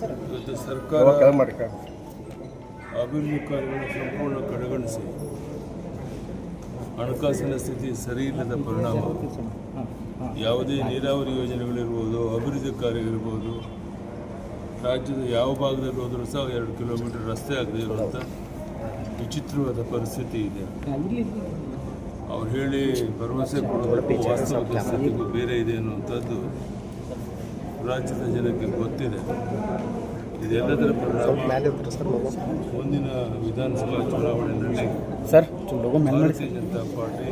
ಇವತ್ತು ಸರ್ಕಾರ ಅಭಿವೃದ್ಧಿ ಕಾರ್ಯಗಳನ್ನು ಸಂಪೂರ್ಣ ಕಡೆಗಣಿಸಿ. ಹಣಕಾಸಿನ ಸ್ಥಿತಿ ಸರಿ ಇಲ್ಲದ ಪರಿಣಾಮ. ಯಾವುದೇ ನೀರಾವರಿ ಯೋಜನೆಗಳಿರ್ಬೋದು ಅಭಿವೃದ್ಧಿ ಕಾರ್ಯಗಳಿರ್ಬೋದು ರಾಜ್ಯದ ಯಾವ ಭಾಗದಲ್ಲಿ ಹೋದರೂ ಸಹ ಎರಡು ಕಿಲೋಮೀಟರ್ ರಸ್ತೆ ಆಗದೆ ಇರುವಂಥ ವಿಚಿತ್ರವಾದ ಪರಿಸ್ಥಿತಿ ಇದೆ. ಅವ್ರು ಹೇಳಿ ಭರವಸೆ ಕೊಡೋದಕ್ಕೂ ವಾಸ್ತವ ಸ್ಥಿತಿಗೂ ಬೇರೆ ಇದೆ ಅನ್ನುವಂಥದ್ದು ರಾಜ್ಯದ ಜನಕ್ಕೆ ಗೊತ್ತಿದೆ. ಇದೆಲ್ಲದರ ಪರಿಣಾಮ ಮುಂದಿನ ವಿಧಾನಸಭಾ ಚುನಾವಣೆಯಲ್ಲಿ ಸರ್ ಭಾರತೀಯ ಜನತಾ ಪಾರ್ಟಿ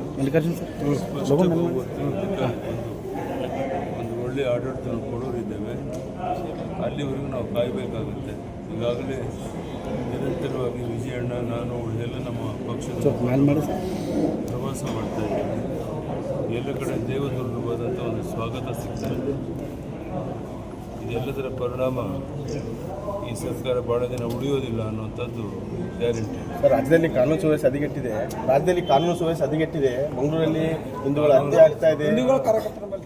ಸ್ಪಷ್ಟ ಒಂದು ಒಂದು ಒಳ್ಳೆಯ ಆಡಳಿತ ಕೊಡೋರಿದ್ದೇವೆ. ಅಲ್ಲಿವರೆಗೂ ನಾವು ಕಾಯಬೇಕಾಗುತ್ತೆ. ಈಗಾಗಲೇ ನಿರಂತರವಾಗಿ ವಿಜಯಣ್ಣ ನಾನು ಎಲ್ಲ ನಮ್ಮ ಪಕ್ಷದ ಪ್ರವಾಸ ಮಾಡ್ತಾ ಇದ್ದೇನೆ ಎಲ್ಲ ಕಡೆ ದೇವದುರ್ಗವಾದಂಥ ಒಂದು ಸ್ವಾಗತ ಸಿಗ್ತದೆ ಇದೆಲ್ಲದರ ಪರಿಣಾಮ ಈ ಸರ್ಕಾರ ಬಹಳ ದಿನ ಉಳಿಯೋದಿಲ್ಲ ಅನ್ನುವಂಥದ್ದು ಗ್ಯಾರಂಟಿ. ಸರ್ ರಾಜ್ಯದಲ್ಲಿ ಕಾನೂನು ಸುವ್ಯವಸ್ಥೆ ಹದಗೆಟ್ಟಿದೆ ರಾಜ್ಯದಲ್ಲಿ ಕಾನೂನು ಸುವ್ಯವಸ್ಥೆ ಹದಗೆಟ್ಟಿದೆ ಮಂಗಳೂರಲ್ಲಿ ಹಿಂದೂಗಳ ಹತ್ಯೆ ಆಗ್ತಾ ಇದೆ.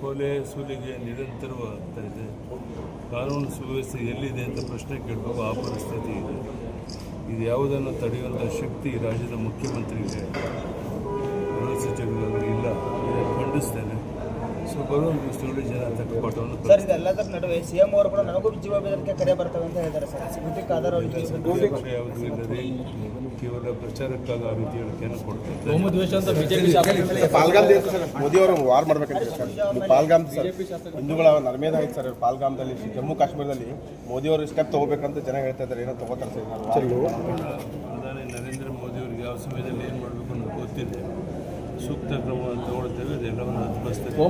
ಕೊಲೆ ಸುಲಿಗೆ ನಿರಂತರವಾಗ್ತಾ ಇದೆ. ಕಾನೂನು ಸುವ್ಯವಸ್ಥೆ ಎಲ್ಲಿದೆ ಅಂತ ಪ್ರಶ್ನೆ ಕೇಳಬೇಕು ಆ ಪರಿಸ್ಥಿತಿ ಇದೆ. ಇದು ಯಾವುದನ್ನು ತಡೆಯುವಂಥ ಶಕ್ತಿ ರಾಜ್ಯದ ಮುಖ್ಯಮಂತ್ರಿಗೆ ಗೃಹ ಸಚಿವರು ಇಲ್ಲ ಖಂಡಿಸ್ತೇನೆ ಸೊ ಬರುವ ದಿವಸಗಳಲ್ಲಿ ಜನ ಅಂತ ಸರ್ ಇದೆಲ್ಲದರ ನಡುವೆ ಸಿಎಂ ಅವರು ಕೂಡ ನನಗೂ ಜೀವ ಬೆದರಿಕೆ ಕರೆ ಬರ್ತವೆ ಅಂತ ಹೇಳ್ತಾರೆ ಸರ್ ಸ್ಮೃತಿಕ್ ಆಧಾರ ಯಾವುದೂ ಇಲ್ಲದೆ ಕೇವಲ ಪ್ರಚಾರಕ್ಕಾಗಿ ಆ ರೀತಿ ಹೇಳಿಕೆಯನ್ನು ಕೊಡ್ತಾರೆ ಪಾಲ್ಗಾಮ್ ಸರ್ ಮೋದಿ ಅವರು ವಾರ್ ಮಾಡ್ಬೇಕಂತ ಸರ್. ಪಾಲ್ಗಾಮ್ ಹಿಂದೂಗಳ ನರ್ಮೇದ ಆಯ್ತು ಸರ್ ಪಾಲ್ಗಾಮ್ದಲ್ಲಿ ಜಮ್ಮು ಕಾಶ್ಮೀರದಲ್ಲಿ ಮೋದಿ ಅವರು ಸ್ಟೆಪ್ ತಗೋಬೇಕಂತ ಜನ ಹೇಳ್ತಾ ಇದ್ದಾರೆ. ಏನೋ ತಗೋತಾರೆ ಸರ್ ಪ್ರಧಾನಿ ನರೇಂದ್ರ ಮೋದಿ ಅವರಿಗೆ ಯಾವ ಸಮಯದಲ್ಲಿ ಏನು ಮಾಡಬೇಕು ಅನ್ನೋದು ಗೊತ್ತಿದೆ. ಸೂಕ್ತ ಕ್ರಮವನ್ನು ತಗೊಳ್ತೇವೆ ಅದೆಲ್ಲವನ್ನು ಹದ್ಬಸ್ತೇವೆ